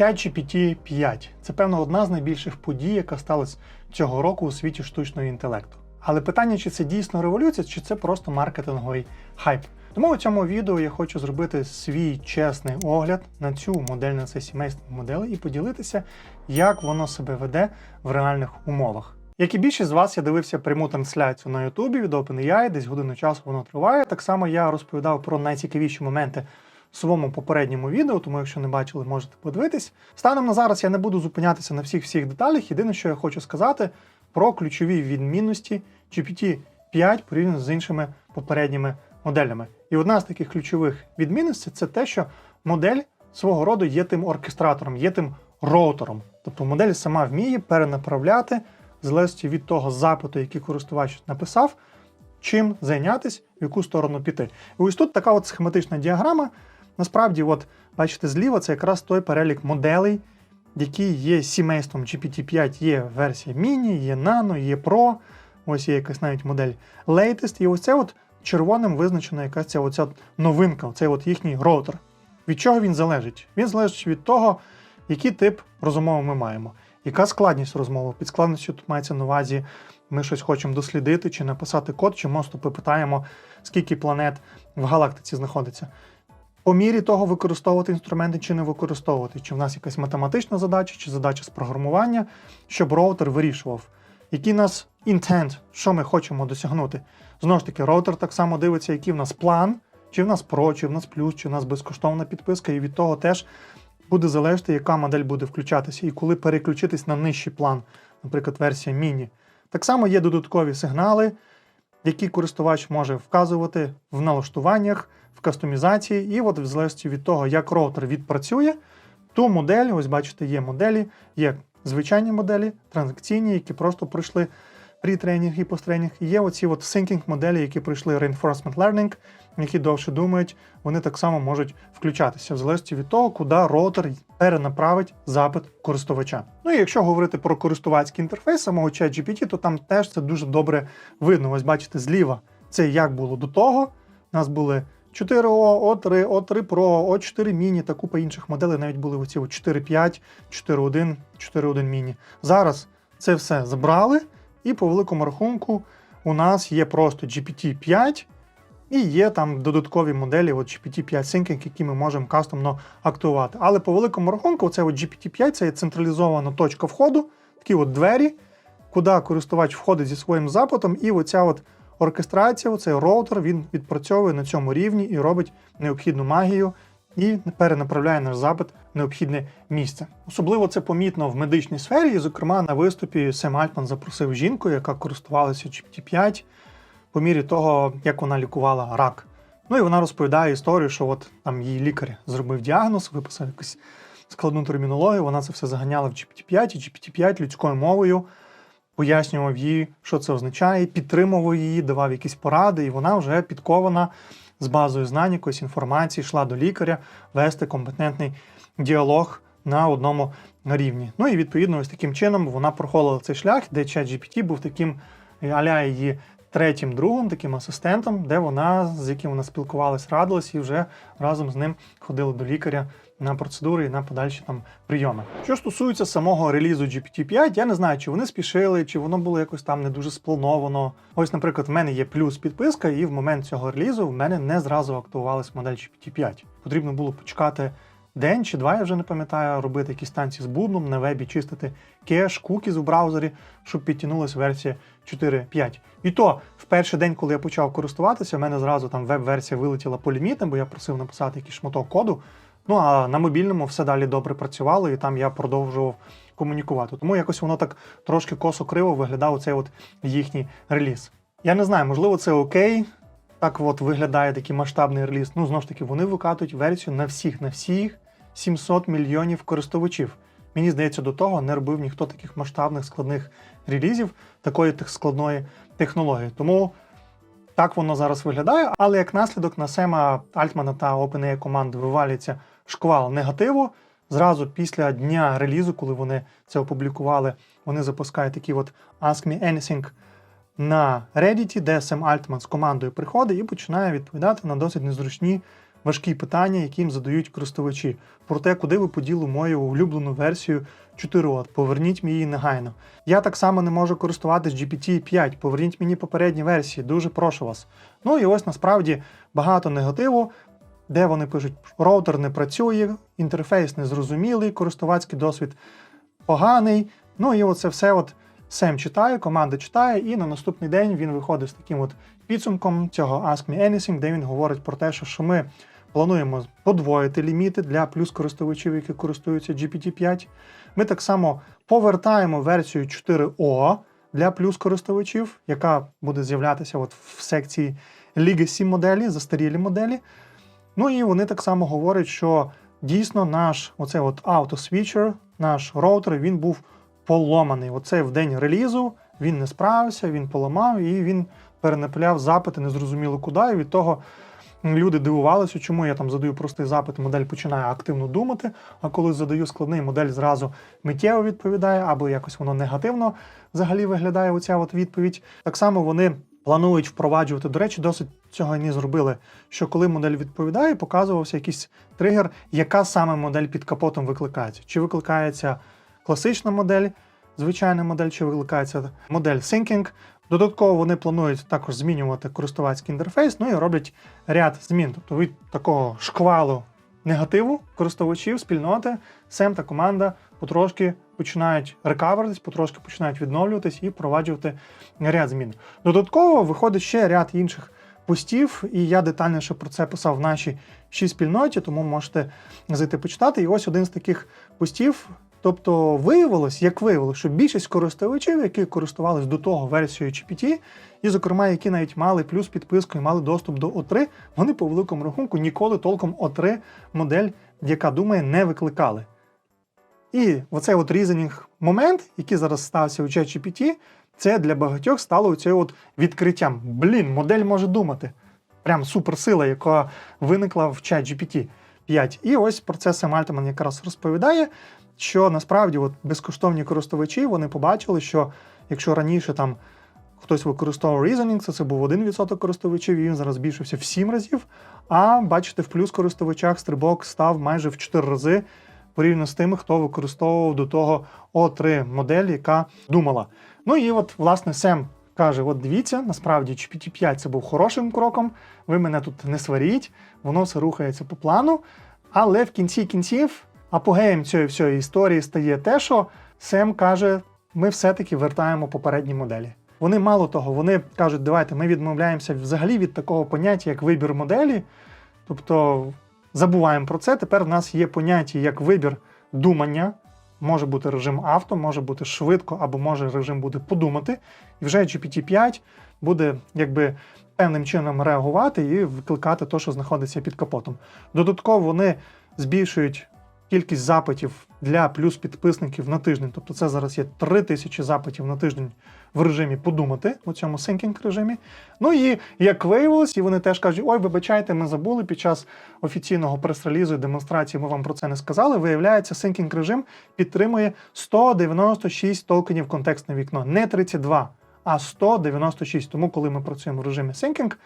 ChatGPT 5 це певно одна з найбільших подій, яка сталася цього року у світі штучного інтелекту. Але питання, чи це дійсно революція, чи це просто маркетинговий хайп. Тому у цьому відео я хочу зробити свій чесний огляд на цю модель на це сімейство моделей і поділитися, як воно себе веде в реальних умовах. Як і більшість з вас, я дивився пряму трансляцію на Ютубі від OpenAI, десь годину часу воно триває. Так само я розповідав про найцікавіші моменти своєму попередньому відео, тому якщо не бачили, можете подивитись. Станом на зараз я не буду зупинятися на всіх всіх деталях. Єдине, що я хочу сказати про ключові відмінності GPT-5 порівняно з іншими попередніми моделями. І одна з таких ключових відмінностей це те, що модель свого роду є тим оркестратором, є тим роутером. Тобто модель сама вміє перенаправляти, залежності від того запиту, який користувач написав, чим зайнятися, в яку сторону піти. І ось тут така от схематична діаграма. Насправді, от бачите, зліва це якраз той перелік моделей, які є сімейством GPT-5, є версія Mini, є Nano, є Pro, ось є якась навіть модель Latest. І ось це от червоним визначена якась ця оця новинка, цей от їхній роутер. Від чого він залежить? Він залежить від того, який тип розмови ми маємо. Яка складність розмови? Під складністю тут мається на увазі, ми щось хочемо дослідити, чи написати код, чи просто попитаємо, скільки планет в галактиці знаходиться. По мірі того використовувати інструменти чи не використовувати, чи в нас якась математична задача, чи задача з програмування, щоб роутер вирішував, який нас intent, що ми хочемо досягнути. Знову ж таки, роутер так само дивиться, який в нас план, чи в нас про, чи в нас плюс, чи в нас безкоштовна підписка, і від того теж буде залежати, яка модель буде включатися, і коли переключитись на нижчий план, наприклад, версія міні. Так само є додаткові сигнали, які користувач може вказувати в налаштуваннях, в кастомізації, і от в залежності від того, як роутер відпрацює, ту модель, ось бачите, є моделі, є звичайні моделі, транзакційні, які просто пройшли pre-тренінг і посттренінг. Є оці от syncing моделі, які пройшли reinforcement learning, які довше думають, вони так само можуть включатися в залежності від того, куди роутер перенаправить запит користувача. Ну і якщо говорити про користувацький інтерфейс самого ChatGPT, то там теж це дуже добре видно. Ось бачите, зліва це як було до того. У нас були 4O, O3, O3 Pro, O4 Mini та купа інших моделей, навіть були оці 4.5, 4.1, 4.1 Mini. Зараз це все забрали, і по великому рахунку у нас є просто GPT-5, і є там додаткові моделі от GPT-5 Syncing, які ми можемо кастомно активувати. Але по великому рахунку, це GPT-5 це є централізована точка входу, такі от двері, куди користувач входить зі своїм запитом, і оця от оркестрація, цей роутер, він відпрацьовує на цьому рівні і робить необхідну магію і перенаправляє наш запит в необхідне місце. Особливо це помітно в медичній сфері. І, зокрема, на виступі Сем Альтман запросив жінку, яка користувалася GPT-5 по мірі того, як вона лікувала рак. Ну і вона розповідає історію, що от там її лікар зробив діагноз, виписав якусь складну термінологію, вона це все заганяла в GPT-5, і GPT-5 людською мовою пояснював їй, що це означає, підтримував її, давав якісь поради, і вона вже підкована з базою знань, якоїсь інформації, йшла до лікаря вести компетентний діалог на одному рівні. Ну і відповідно, ось таким чином вона проходила цей шлях, де ChatGPT був таким аля її третім другом, таким асистентом, де вона, з яким вона спілкувалась, радилась і вже разом з ним ходила до лікаря на процедури і на подальші там прийоми. Що стосується самого релізу GPT-5, я не знаю, чи вони спішили, чи воно було якось там не дуже сплановано. Ось, наприклад, в мене є плюс підписка, і в момент цього релізу в мене не зразу активувалась модель GPT-5. Потрібно було почекати. День чи два, я вже не пам'ятаю, робити якісь станції з бубном на вебі, чистити кеш, кукіз у браузері, щоб підтягнулася версія 4.5. І то в перший день, коли я почав користуватися, в мене зразу там веб-версія вилетіла по лімітам, бо я просив написати якийсь шматок коду. Ну а на мобільному все далі добре працювало, і там я продовжував комунікувати. Тому якось воно так трошки косо криво виглядав цей от їхній реліз. Я не знаю, можливо, це окей. Так от виглядає такий масштабний реліз. Ну, знову ж таки, вони викатують версію на всіх, на всіх 700 мільйонів користувачів. Мені здається, до того не робив ніхто таких масштабних складних релізів, такої складної технології. Тому так воно зараз виглядає. Але як наслідок на Сема Альтмана та OpenAI команди вивалюється шквал негативу. Зразу після дня релізу, коли вони це опублікували, вони запускають такий от Ask Me Anything на Reddit, де Сем Альтман з командою приходить і починає відповідати на досить незручні важкі питання, які їм задають користувачі. Про те, куди ви поділи мою улюблену версію 4.0, поверніть мені її негайно. Я так само не можу користуватись GPT-5, поверніть мені попередні версії, дуже прошу вас. Ну і ось насправді багато негативу, де вони пишуть, роутер не працює, інтерфейс незрозумілий, користувацький досвід поганий. Ну і оце все от Сем читає, команда читає, і на наступний день він виходить з таким от підсумком цього Ask Me Anything, де він говорить про те, що, ми плануємо подвоїти ліміти для плюс користувачів, які користуються GPT-5. Ми так само повертаємо версію 4O для плюс користувачів, яка буде з'являтися от в секції Legacy моделі, застарілі моделі. Ну і вони так само говорять, що дійсно наш оцей от auto-switcher, наш роутер, він був поломаний. Оце в день релізу він не справився, він поламав і він перенапиляв запити незрозуміло куди. І від того люди дивувалися, чому я там задаю простий запит, модель починає активно думати. А коли задаю складний, модель зразу миттєво відповідає, або якось воно негативно взагалі виглядає оця от відповідь. Так само вони. Планують впроваджувати, до речі, досить цього не зробили. Що коли модель відповідає, показувався якийсь тригер, яка саме модель під капотом викликається. Чи викликається класична модель, звичайна модель, чи викликається модель Thinking. Додатково вони планують також змінювати користувацький інтерфейс, ну і роблять ряд змін. Тобто від такого шквалу негативу користувачів, спільноти, Сем та команда потрошки починають рекаверитись, потрошки починають відновлюватись і впроваджувати ряд змін. Додатково виходить ще ряд інших постів, і я детальніше про це писав в нашій ші спільноті, тому можете зайти почитати. І ось один з таких постів. Тобто виявилось, як виявилось, що більшість користувачів, які користувалися до того версією GPT, і, зокрема, які навіть мали плюс підписку і мали доступ до O3, вони по великому рахунку ніколи толком O3 модель, яка думає, не викликали. І оцей от різенінг момент, який зараз стався у ChatGPT, це для багатьох стало от відкриттям. Блін, модель може думати. Прям суперсила, яка виникла в ChatGPT 5. І ось про це Сем Альтман якраз розповідає, що насправді от безкоштовні користувачі вони побачили, що якщо раніше там хтось використовував Reasoning, це, це був 1% користувачів, і він зараз збільшився в 7 разів. А бачите, в плюс користувачах стрибок став майже в 4 рази порівняно з тими, хто використовував до того O3 модель, яка думала. Ну і от, власне, Сем каже: от дивіться, насправді GPT-5 це був хорошим кроком, ви мене тут не сваріть, воно все рухається по плану. Але в кінці кінців апогеєм цієї всієї історії стає те, що Сем каже, ми все-таки вертаємо попередні моделі. Вони мало того, вони кажуть, давайте ми відмовляємося взагалі від такого поняття, як вибір моделі. Тобто забуваємо про це. Тепер в нас є поняття як вибір думання. Може бути режим авто, може бути швидко, або може режим буде подумати. І вже GPT-5 буде якби певним чином реагувати і викликати те, що знаходиться під капотом. Додатково вони збільшують кількість запитів для плюс підписників на тиждень. Тобто це зараз є 3000 запитів на тиждень в режимі подумати у цьому синкінг режимі. Ну і як виявилось, і вони теж кажуть: ой, вибачайте, ми забули під час офіційного прес-релізу і демонстрації. Ми вам про це не сказали. Виявляється, синкінг режим підтримує 196 токенів контекстне вікно, не 32, а 196. Тому, коли ми працюємо в режимі синкінг,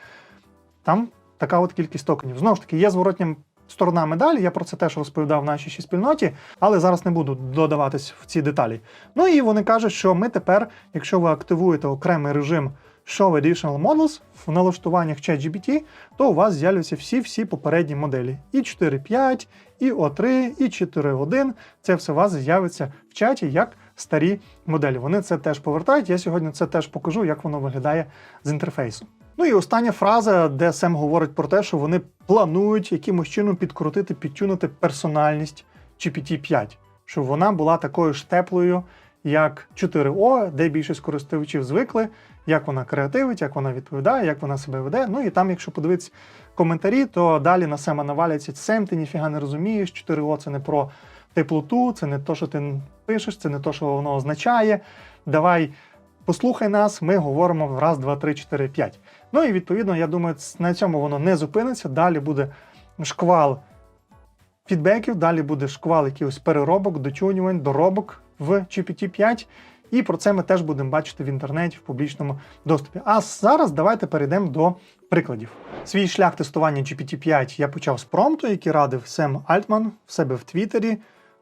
там така от кількість токенів. Знову ж таки, є зворотнім сторона медалі. Я про це теж розповідав в нашій спільноті, але зараз не буду додаватись в ці деталі. Ну і вони кажуть, що ми тепер, якщо ви активуєте окремий режим Show Additional Models в налаштуваннях ChatGPT, то у вас з'являться всі-всі попередні моделі. І 4.5, і O3, і 4.1. Це все у вас з'явиться в чаті як старі моделі. Вони це теж повертають. Я сьогодні це теж покажу, як воно виглядає з інтерфейсу. Ну і остання фраза, де Сем говорить про те, що вони планують якимось чином підкрутити, підтюнути персональність GPT-5, щоб вона була такою ж теплою, як 4O, де більшість користувачів звикли, як вона креативить, як вона відповідає, як вона себе веде. Ну і там, якщо подивитися коментарі, то далі на Сема наваляться Сем, ти ніфіга не розумієш, 4O це не про теплоту, це не то, що ти пишеш, це не то, що воно означає. Давай. Послухай нас, ми говоримо раз, два, три, чотири, п'ять. Ну і відповідно, я думаю, на цьому воно не зупиниться. Далі буде шквал фідбеків, далі буде шквал якихось переробок, дочунювань, доробок в GPT-5. І про це ми теж будемо бачити в інтернеті в публічному доступі. А зараз давайте перейдемо до прикладів. Свій шлях тестування GPT-5 я почав з промпту, який радив Сем Альтман в себе в Твіттері.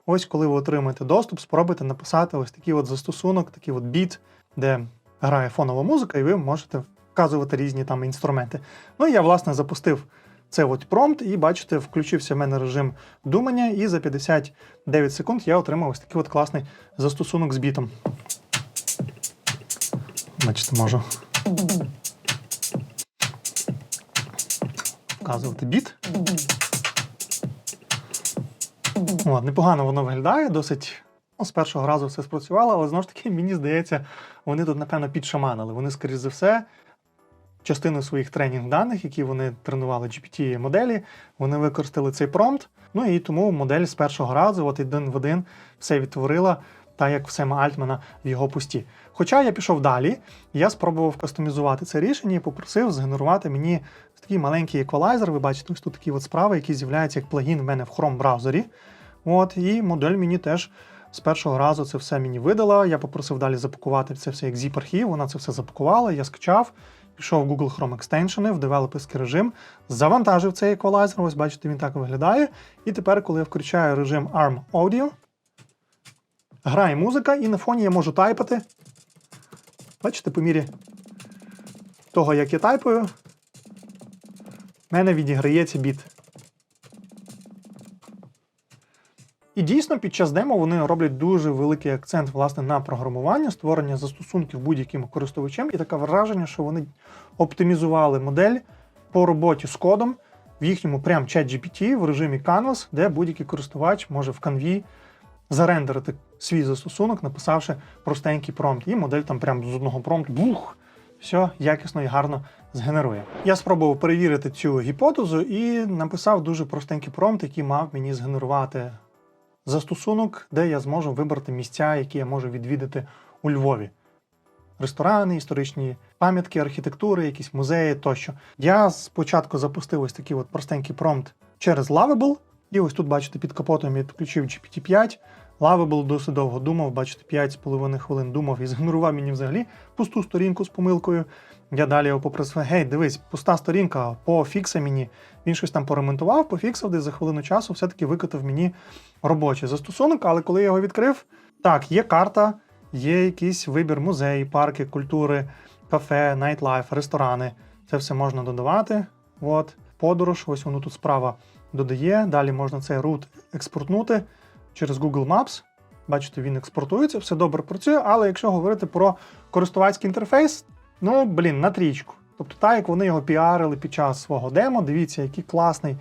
Ось коли ви отримаєте доступ, спробуйте написати ось такий от застосунок, такий от біт, де грає фонова музика, і ви можете вказувати різні там інструменти. Ну і я, власне, запустив цей от промпт, і бачите, включився в мене режим думання, і за 59 секунд я отримав ось такий от класний застосунок з бітом. Бачите, можу вказувати біт. От, непогано воно виглядає, досить ну, з першого разу все спрацювало, але знову ж таки, мені здається, вони тут, напевно, підшаманили. Вони, скоріш за все, частину своїх тренінг даних, які вони тренували GPT моделі, вони використали цей промпт. Ну і тому модель з першого разу, от один в один, все відтворила, так як в Альтмана в його пусті. Хоча я пішов далі, я спробував кастомізувати це рішення і попросив згенерувати мені такий маленький еквалайзер. Ви бачите, ось тут такі от справи, які з'являються як плагін в мене в Chrome браузері. От, і модель мені теж з першого разу це все мені видала. Я попросив далі запакувати це все як zip-архів, вона це все запакувала, я скачав, пішов в Google Chrome Extension, в девелоперський режим, завантажив цей еквалайзер, ось бачите, він так виглядає. І тепер, коли я включаю режим ARM Audio, грає музика, і на фоні я можу тайпати. Бачите, по мірі того, як я тайпаю, в мене відіграється біт. І дійсно під час демо вони роблять дуже великий акцент власне на програмування, створення застосунків будь-яким користувачем, і таке враження, що вони оптимізували модель по роботі з кодом в їхньому прям чат GPT в режимі Canvas, де будь-який користувач може в канві зарендерити свій застосунок, написавши простенький промпт. І модель там прям з одного промпту бух, все якісно і гарно згенерує. Я спробував перевірити цю гіпотезу і написав дуже простенький промпт, який мав мені згенерувати застосунок, де я зможу вибрати місця, які я можу відвідати у Львові. Ресторани, історичні пам'ятки, архітектури, якісь музеї тощо. Я спочатку запустив ось такий от простенький промпт через Lovable, і ось тут, бачите, під капотом я підключив GPT-5. Lovable досить довго думав, бачите, 5,5 хвилин думав і згенерував мені взагалі пусту сторінку з помилкою. Я далі його попросив: гей, дивись, пуста сторінка, пофікси мені. Він щось там поремонтував, пофіксив, десь за хвилину часу все-таки викатав мені робочий застосунок. Але коли я його відкрив, так, є карта, є якийсь вибір музеї, парки, культури, кафе, найтлайф, ресторани. Це все можна додавати. От, подорож, ось воно тут справа додає. Далі можна цей рут експортнути через Google Maps. Бачите, він експортується, все добре працює, але якщо говорити про користувацький інтерфейс, ну, блін, на трічку. Тобто, так як вони його піарили під час свого демо, дивіться, який класний,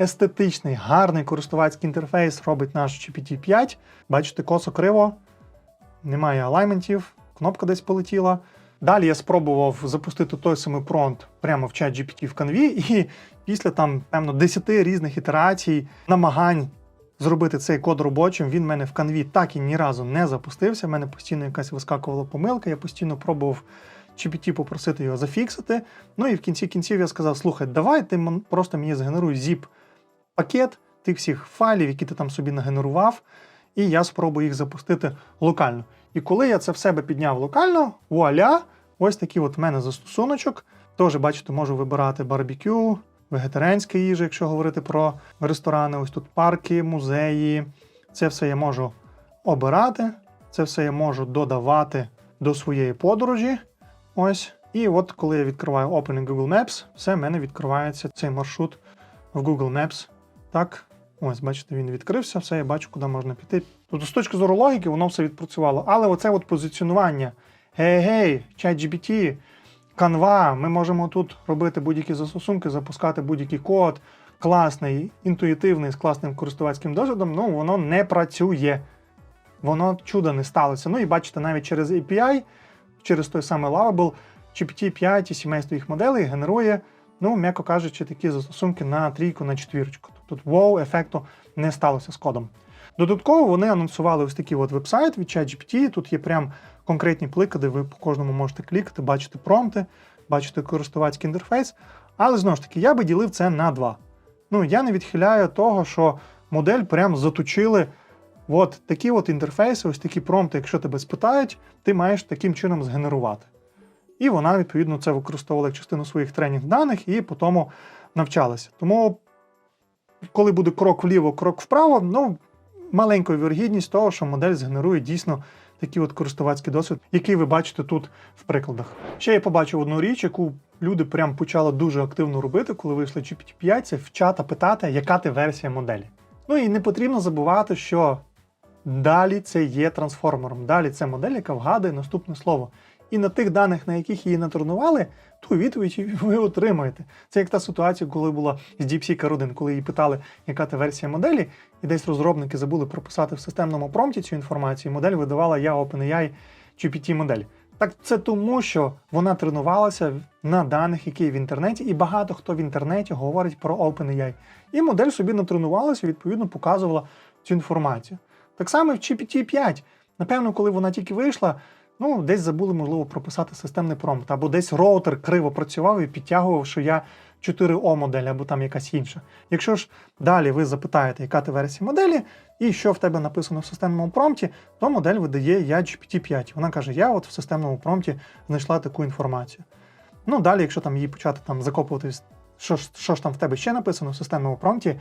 естетичний, гарний користувацький інтерфейс робить наш GPT-5. Бачите, косо криво, немає алайментів, кнопка десь полетіла. Далі я спробував запустити той самий промпт прямо в чат GPT в канві, і після там, певно, 10 різних ітерацій, намагань зробити цей код робочим, він в мене в канві так і ні разу не запустився. У мене постійно якась вискакувала помилка, я постійно пробував GPT попросити його зафіксити. Ну і в кінці кінців я сказав: слухай, давай ти просто мені згенеруй zip пакет тих всіх файлів, які ти там собі нагенерував, і я спробую їх запустити локально. І коли я це в себе підняв локально, вуаля, ось такий от в мене застосуночок. Теж, бачите, можу вибирати барбекю, вегетаріанська їжа, якщо говорити про ресторани. Ось тут парки, музеї. Це все я можу обирати, це все я можу додавати до своєї подорожі. Ось. І от коли я відкриваю Open in Google Maps, все в мене відкривається цей маршрут в Google Maps. Так, ось, бачите, він відкрився, все, я бачу, куди можна піти. Тобто, з точки зору логіки, воно все відпрацювало. Але оце от позиціонування. Гей-гей, ChatGPT, Canva, ми можемо тут робити будь-які застосунки, запускати будь-який код, класний, інтуїтивний, з класним користувацьким досвідом, ну воно не працює. Воно чудо не сталося. Ну і бачите, навіть через API, через той самий Lovable, GPT-5 і сімейство їх моделей генерує, ну, м'яко кажучи, такі застосунки на трійку, на четвірочку. Тобто wow ефекту не сталося з кодом. Додатково вони анонсували ось такий от веб-сайт від ChatGPT. Тут є прям конкретні плики, де ви по кожному можете клікати, бачити промпти, бачити користувацький інтерфейс. Але знову ж таки, я би ділив це на два. Ну, я не відхиляю того, що модель прям заточили От такі от інтерфейси, ось такі промпти, якщо тебе спитають, ти маєш таким чином згенерувати. І вона, відповідно, це використовувала як частину своїх тренінг даних і по тому навчалася. Тому, коли буде крок вліво, крок вправо, ну, маленька вірогідність того, що модель згенерує дійсно такий от користувацький досвід, який ви бачите тут в прикладах. Ще я побачив одну річ, яку люди прям почали дуже активно робити, коли вийшли GPT-5, це в чата питати, яка ти версія моделі. Ну і не потрібно забувати, що далі це є трансформером. Далі це модель, яка вгадує наступне слово. І на тих даних, на яких її натренували, ту відповідь ви отримаєте. Це як та ситуація, коли була з DeepSeek R1, коли її питали, яка ти версія моделі, і десь розробники забули прописати в системному промпті цю інформацію. і Модель видавала я OpenAI GPT модель. Так це тому, що вона тренувалася на даних, які в інтернеті, і багато хто в інтернеті говорить про OpenAI. І модель собі натренувалася, відповідно показувала цю інформацію. Так само в GPT-5. Напевно, коли вона тільки вийшла, ну десь забули, можливо, прописати системний промпт, або десь роутер криво працював і підтягував, що я 4О модель, або там якась інша. Якщо ж далі ви запитаєте, яка ти версія моделі, і що в тебе написано в системному промпті, то модель видає я GPT-5. Вона каже: Я от в системному промпті знайшла таку інформацію. Ну, далі, якщо там її почати там закопуватись, що що ж там в тебе ще написано в системному промпті,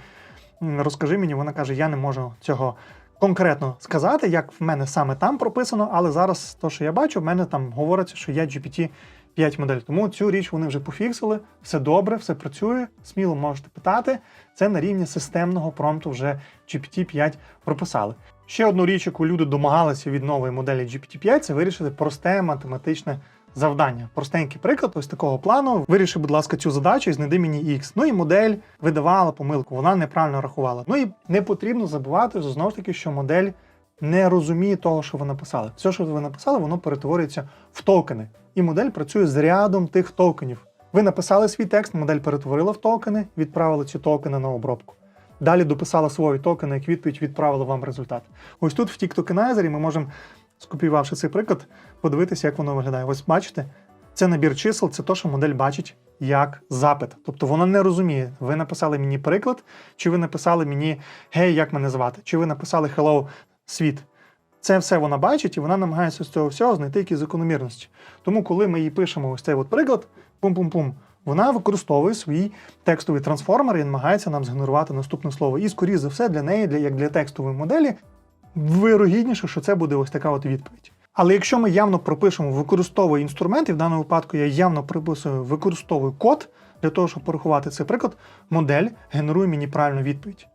розкажи мені, вона каже, я не можу цього конкретно сказати, як в мене саме там прописано, але зараз то, що я бачу, в мене там говориться, що я GPT 5 модель. Тому цю річ вони вже пофіксили, все добре, все працює, сміло можете питати. Це на рівні системного промпту вже GPT-5 прописали. Ще одну річ, яку люди домагалися від нової моделі GPT-5, це вирішити просте математичне завдання. Простенький приклад ось такого плану. Виріши, будь ласка, цю задачу і знайди мені X. Ну і модель видавала помилку, вона неправильно рахувала. Ну і не потрібно забувати знову ж таки, що модель не розуміє того, що ви написали. Все, що ви написали, воно перетворюється в токени. І модель працює з рядом тих токенів. Ви написали свій текст, модель перетворила в токени, відправила ці токени на обробку. Далі дописала свої токени, як відповідь відправила вам результат. Ось тут в тіктокенайзері ми можемо, скопіювавши цей приклад, подивитися, як воно виглядає. Ось бачите, це набір чисел, це те, що модель бачить як запит. Тобто вона не розуміє, ви написали мені приклад, чи ви написали мені гей, як мене звати, чи ви написали hello, світ. Це все вона бачить, і вона намагається з цього всього знайти якісь закономірності. Тому, коли ми їй пишемо ось цей от приклад, пум-пум-пум, вона використовує свій текстовий трансформер і намагається нам згенерувати наступне слово. І, скоріше за все, для неї, для, як для текстової моделі, вирогідніше, що це буде ось така от відповідь. Але якщо ми явно пропишемо використовує інструмент, і в даному випадку я явно приписую використовую код для того, щоб порахувати цей приклад, модель генерує мені правильну відповідь.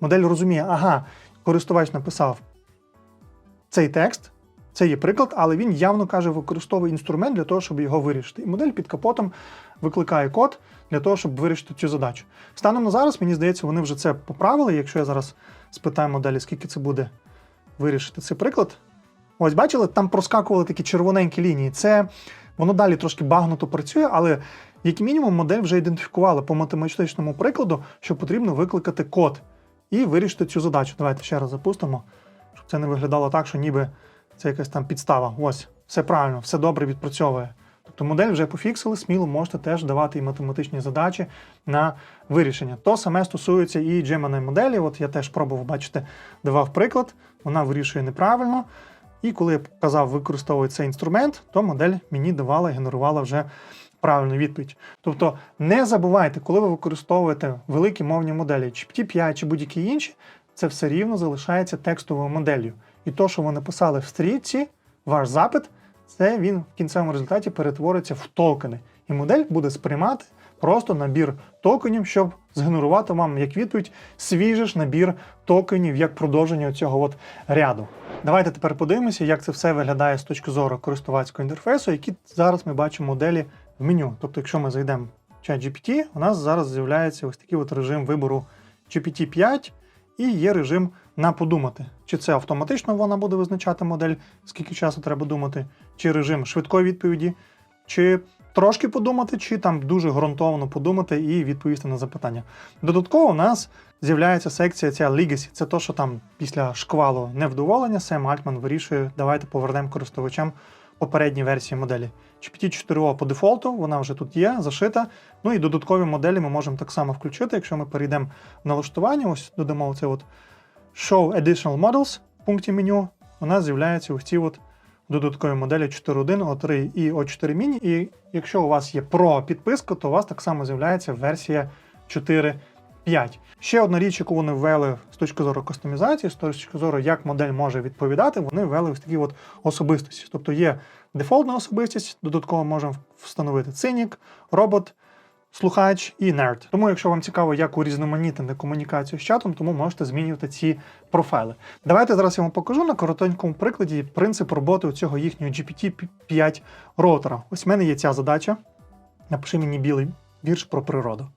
Модель розуміє, ага, користувач написав цей текст, це є приклад, але він явно каже, використовує інструмент для того, щоб його вирішити. І модель під капотом викликає код для того, щоб вирішити цю задачу. Станом на зараз, мені здається, вони вже це поправили. Якщо я зараз спитаю моделі, скільки це буде вирішити цей приклад. Ось бачили, там проскакували такі червоненькі лінії. Це воно далі трошки багнуто працює, але як мінімум модель вже ідентифікувала по математичному прикладу, що потрібно викликати код і вирішити цю задачу. Давайте ще раз запустимо, щоб це не виглядало так, що ніби це якась там підстава. Ось, все правильно, все добре відпрацьовує. Тобто модель вже пофіксили, сміло можете теж давати і математичні задачі на вирішення. То саме стосується і Gemini моделі. От я теж пробував, бачите, давав приклад, вона вирішує неправильно. І коли я показав використовувати цей інструмент, то модель мені давала генерувала вже правильну відповідь. Тобто не забувайте, коли ви використовуєте великі мовні моделі, GPT-5 чи будь-які інші, це все рівно залишається текстовою моделлю. І то, що ви написали в стрічці, ваш запит, це він в кінцевому результаті перетвориться в токени. І модель буде сприймати просто набір токенів, щоб згенерувати вам як відповідь свіжий набір токенів як продовження цього от ряду. Давайте тепер подивимося, як це все виглядає з точки зору користувацького інтерфейсу, які зараз ми бачимо моделі в меню. Тобто, якщо ми зайдемо в чат GPT, у нас зараз з'являється ось такий от режим вибору GPT-5 і є режим на подумати. Чи це автоматично вона буде визначати модель, скільки часу треба думати, чи режим швидкої відповіді, чи трошки подумати, чи там дуже ґрунтовно подумати і відповісти на запитання. Додатково у нас з'являється секція ця Legacy. Це то, що там після шквалу невдоволення Сем Альтман вирішує, давайте повернемо користувачам попередні версії моделі. GPT-4O по дефолту, вона вже тут є, зашита. Ну і додаткові моделі ми можемо так само включити, якщо ми перейдемо в налаштування, ось додамо цей от Show Additional Models в пункті меню у нас з'являються ось ці от додаткові моделі 4.1, O3 і O4 Mini. І якщо у вас є Pro підписка, то у вас так само з'являється версія 4.5. Ще одна річ, яку вони ввели з точки зору кастомізації, з точки зору, як модель може відповідати, вони ввели ось такі от особистості. Тобто є дефолтна особистість, додатково можемо встановити цинік, робот, слухач і nerd. Тому, якщо вам цікаво, як урізноманітнити комунікацію з чатом, тому можете змінювати ці профайли. Давайте зараз я вам покажу на коротенькому прикладі принцип роботи у цього їхнього GPT-5 роутера. Ось в мене є ця задача. Напиши мені білий вірш про природу.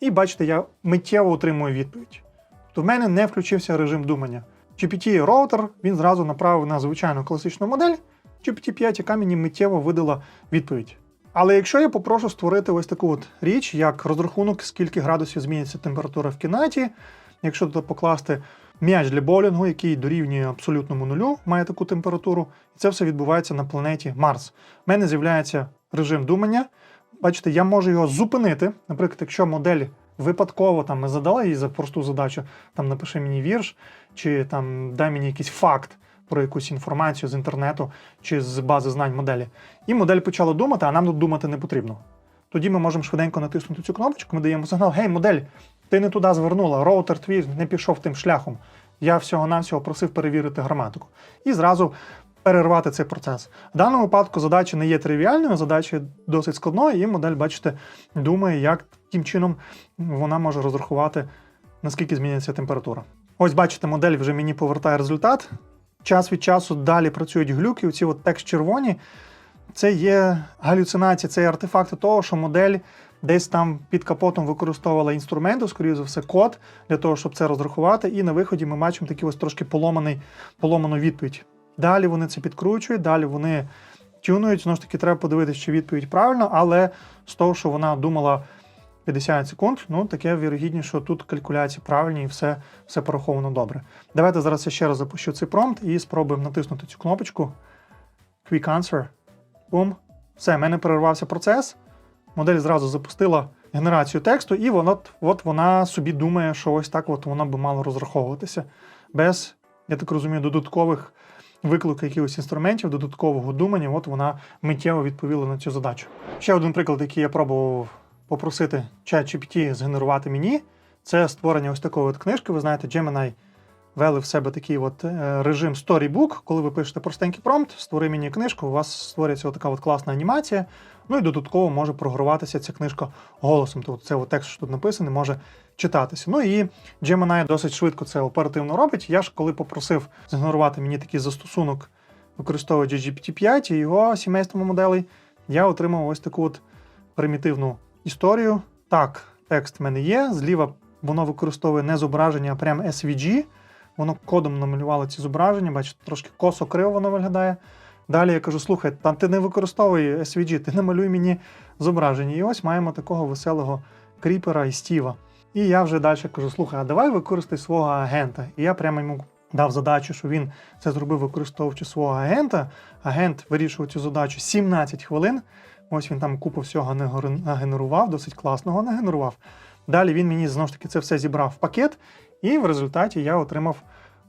І бачите, я миттєво отримую відповідь. Тобто в мене не включився режим думання. GPT роутер він зразу направив на звичайну класичну модель GPT-5, яка мені миттєво видала відповідь. Але якщо я попрошу створити ось таку от річ, як розрахунок, скільки градусів зміниться температура в кімнаті, якщо туди покласти м'яч для боулінгу, який дорівнює абсолютному нулю, має таку температуру, і це все відбувається на планеті Марс. У мене з'являється режим думання. Бачите, я можу його зупинити. Наприклад, якщо модель випадково там ми задали їй за просту задачу, там напиши мені вірш, чи там дай мені якийсь факт про якусь інформацію з інтернету чи з бази знань моделі. І модель почала думати, а нам тут думати не потрібно. Тоді ми можемо швиденько натиснути цю кнопочку, ми даємо сигнал: Гей, модель, ти не туди звернула, роутер твій не пішов тим шляхом. Я всього-навсього просив перевірити граматику. І зразу перервати цей процес. В даному випадку задача не є тривіальною, задача досить складною, і модель, бачите, думає, як яким чином вона може розрахувати, наскільки зміниться температура. Ось бачите, модель вже мені повертає результат. Час від часу далі працюють глюки, оці от текст червоні. Це є галюцинація, це є артефакти того, що модель десь там під капотом використовувала інструменти, скоріше за все, код для того, щоб це розрахувати. І на виході ми бачимо такий ось трошки поломаний, поломану відповідь. Далі вони це підкручують, далі вони тюнують. Знову ж таки, треба подивитися, чи відповідь правильно, але з того, що вона думала 50 секунд, ну таке вірогідніше, що тут калькуляції правильні і все, все пораховано добре. Давайте зараз я ще раз запущу цей промпт і спробуємо натиснути цю кнопочку. Quick Answer. Бум. Все, в мене перервався процес. Модель зразу запустила генерацію тексту, і вона, от вона собі думає, що ось так от воно би мало розраховуватися. Без, я так розумію, додаткових виклику якихось інструментів, додаткового думання, от вона миттєво відповіла на цю задачу. Ще один приклад, який я пробував попросити ChatGPT згенерувати мені, це створення ось такої от книжки. Ви знаєте, Gemini ввели в себе такий от е, режим Storybook. Коли ви пишете простенький промпт, створи мені книжку, у вас створюється така от класна анімація. Ну і додатково може програватися ця книжка голосом. Тобто це от текст, що тут написаний, може читатися. Ну і Gemini досить швидко це оперативно робить. Я ж коли попросив згенерувати мені такий застосунок, використовуючи GPT-5 і його сімейство моделей, я отримав ось таку от примітивну історію. Так, текст в мене є. Зліва воно використовує не зображення, а прям SVG. Воно кодом намалювало ці зображення, бачите, трошки косо криво воно виглядає. Далі я кажу: слухай, там ти не використовуй SVG, ти намалюй мені зображення. І ось маємо такого веселого кріпера і стіва. І я вже далі кажу: слухай, а давай використай свого агента. І я прямо йому дав задачу, що він це зробив, використовуючи свого агента. Агент вирішував цю задачу 17 хвилин. Ось він там купу всього нагенерував, досить класного нагенерував. Далі він мені знову ж таки це все зібрав в пакет, і в результаті я отримав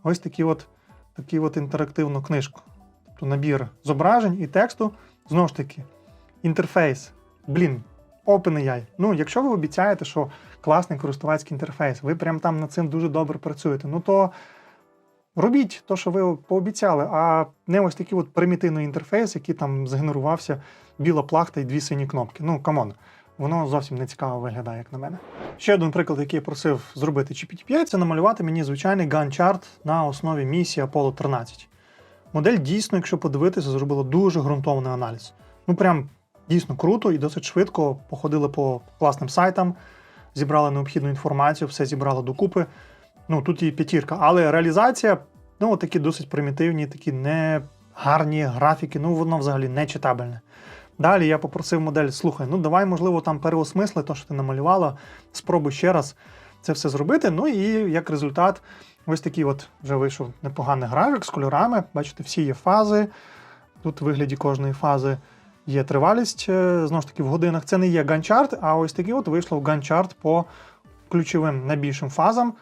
ось такі от, такі от інтерактивну книжку. Тобто набір зображень і тексту. Знову ж таки, інтерфейс. Блін, OpenAI. Ну, якщо ви обіцяєте, що класний користувацький інтерфейс, ви прям там над цим дуже добре працюєте, ну то робіть те, що ви пообіцяли, а не ось такий от примітивний інтерфейс, який там згенерувався біла плахта і дві сині кнопки. Ну, камон. Воно зовсім не цікаво виглядає, як на мене. Ще один приклад, який я просив зробити GPT-5, це намалювати мені звичайний Gantt-чарт на основі місії Apollo 13. Модель дійсно, якщо подивитися, зробила дуже ґрунтовний аналіз. Ну прям дійсно круто і досить швидко походили по класним сайтам, зібрали необхідну інформацію, все зібрали докупи. Ну тут і п'ятірка, але реалізація, ну такі досить примітивні, такі не гарні графіки, ну воно взагалі не читабельне. Далі я попросив модель: слухай, ну давай, можливо, там переосмисли те, що ти намалювала, спробуй ще раз це все зробити. Ну і як результат, ось такий от вже вийшов непоганий графік з кольорами. Бачите, всі є фази. Тут в вигляді кожної фази є тривалість, е, знову ж таки, в годинах. Це не є ганчарт, а ось такий от вийшло ганчарт по ключовим найбільшим фазам.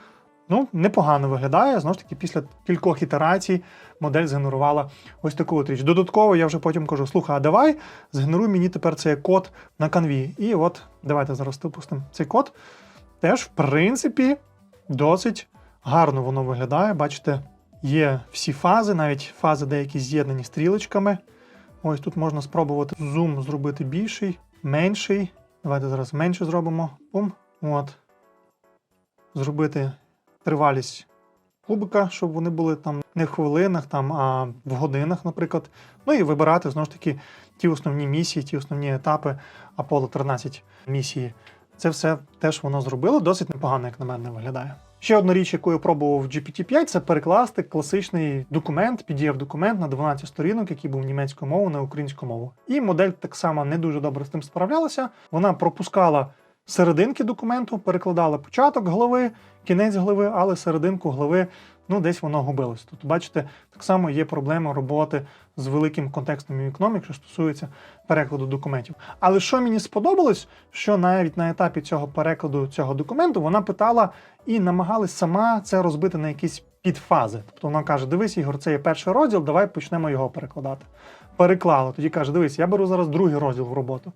Ну, непогано виглядає. Знову ж таки, після кількох ітерацій модель згенерувала ось таку от річ. Додатково я вже потім кажу: слухай, а давай згенеруй мені тепер цей код на канві. І от давайте зараз випустимо цей код. Теж, в принципі, досить гарно воно виглядає. Бачите, є всі фази, навіть фази деякі з'єднані стрілочками. Ось тут можна спробувати зум зробити більший, менший. Давайте зараз менше зробимо. Пум. От. Зробити тривалість кубика, щоб вони були там не в хвилинах, там, а в годинах, наприклад. Ну і вибирати знову ж таки ті основні місії, ті основні етапи Apollo 13 місії. Це все теж воно зробило. Досить непогано, як на мене, виглядає. Ще одна річ, яку я пробував в GPT-5, це перекласти класичний документ, PDF-документ на 12 сторінок, який був німецькою мовою на українську мову. І модель так само не дуже добре з тим справлялася. Вона пропускала серединки документу, перекладала початок глави, кінець глави, але серединку глави ну десь воно губилось. Тут, бачите, так само є проблема роботи з великим контекстним вікном, якщо стосується перекладу документів. Але що мені сподобалось, що навіть на етапі цього перекладу цього документу вона питала і намагалась сама це розбити на якісь підфази. Тобто вона каже: Дивись, Ігор, це є перший розділ, давай почнемо його перекладати. Переклала. Тоді каже: Дивись, я беру зараз другий розділ в роботу.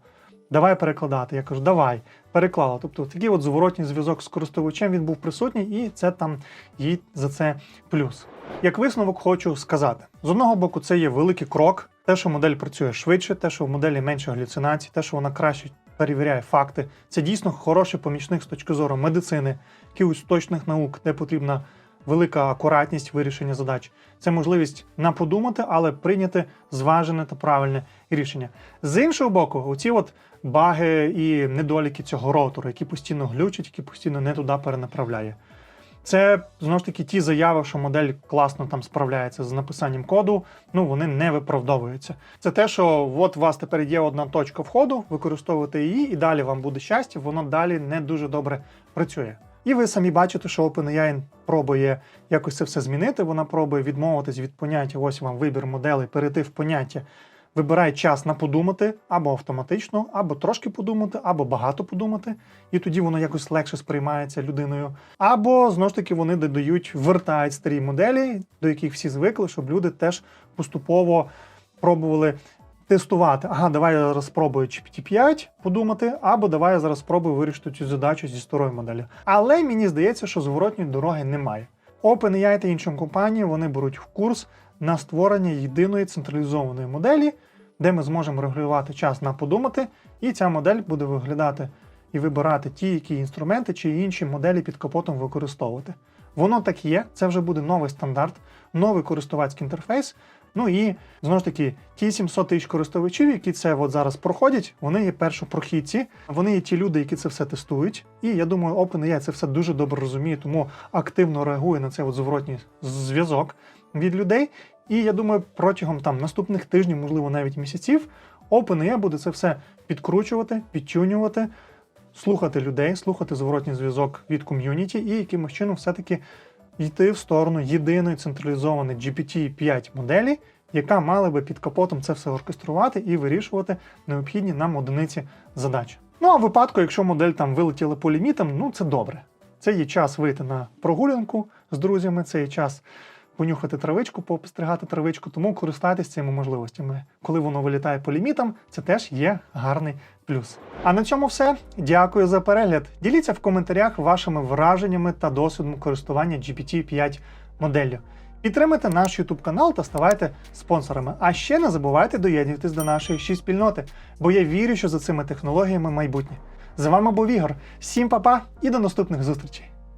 Давай перекладати. Я кажу, давай, переклала. Тобто такий от зворотній зв'язок з користувачем він був присутній, і це там їй за це плюс. Як висновок хочу сказати: з одного боку, це є великий крок, те, що модель працює швидше, те, що в моделі менше галюцинацій, те, що вона краще перевіряє факти. Це дійсно хороший помічник з точки зору медицини, якихось точних наук, де потрібна велика акуратність вирішення задач. Це можливість не подумати, але прийняти зважене та правильне рішення. З іншого боку, оці от баги і недоліки цього роутеру, які постійно глючать, які постійно не туди перенаправляє. Це знову ж таки ті заяви, що модель класно там справляється з написанням коду, ну вони не виправдовуються. Це те, що от у вас тепер є одна точка входу, використовуєте її, і далі вам буде щастя, воно далі не дуже добре працює. І ви самі бачите, що OpenAI пробує якось це все змінити. Вона пробує відмовитись від поняття, ось вам вибір моделей, перейти в поняття. Вибирай час на подумати або автоматично, або трошки подумати, або багато подумати, і тоді воно якось легше сприймається людиною. Або знову ж таки вони додають, вертають старі моделі, до яких всі звикли, щоб люди теж поступово пробували тестувати. Ага, давай я зараз спробую GPT-5 подумати, або давай я зараз спробую вирішити цю задачу зі старою моделлю. Але мені здається, що зворотньої дороги немає. OpenAI та іншим компаніям вони беруть в курс на створення єдиної централізованої моделі, де ми зможемо регулювати час на подумати, і ця модель буде виглядати і вибирати ті, які інструменти чи інші моделі під капотом використовувати. Воно так є, це вже буде новий стандарт, новий користувацький інтерфейс. Ну і знову ж таки, ті 700 тисяч користувачів, які це от зараз проходять, вони є першопрохідці, вони є ті люди, які це все тестують. І я думаю, OpenAI це все дуже добре розуміє, тому активно реагує на цей от зворотній зв'язок від людей. І я думаю, протягом там наступних тижнів, можливо, навіть місяців, OpenAI буде це все підкручувати, підтюнювати, слухати людей, слухати зворотній зв'язок від ком'юніті і якимось чином все-таки йти в сторону єдиної централізованої GPT-5 моделі, яка мала би під капотом це все оркеструвати і вирішувати необхідні нам одиниці задачі. Ну а в випадку, якщо модель там вилетіла по лімітам, ну це добре. Це є час вийти на прогулянку з друзями, це є час понюхати травичку, попостригати травичку, тому користайтесь цими можливостями. Коли воно вилітає по лімітам, це теж є гарний плюс. А на цьому все. Дякую за перегляд. Діліться в коментарях вашими враженнями та досвідом користування GPT-5 моделлю. Підтримайте наш YouTube канал та ставайте спонсорами. А ще не забувайте доєднуватись до нашої шість спільноти, бо я вірю, що за цими технологіями майбутнє. З вами був Ігор. Всім па-па і до наступних зустрічей!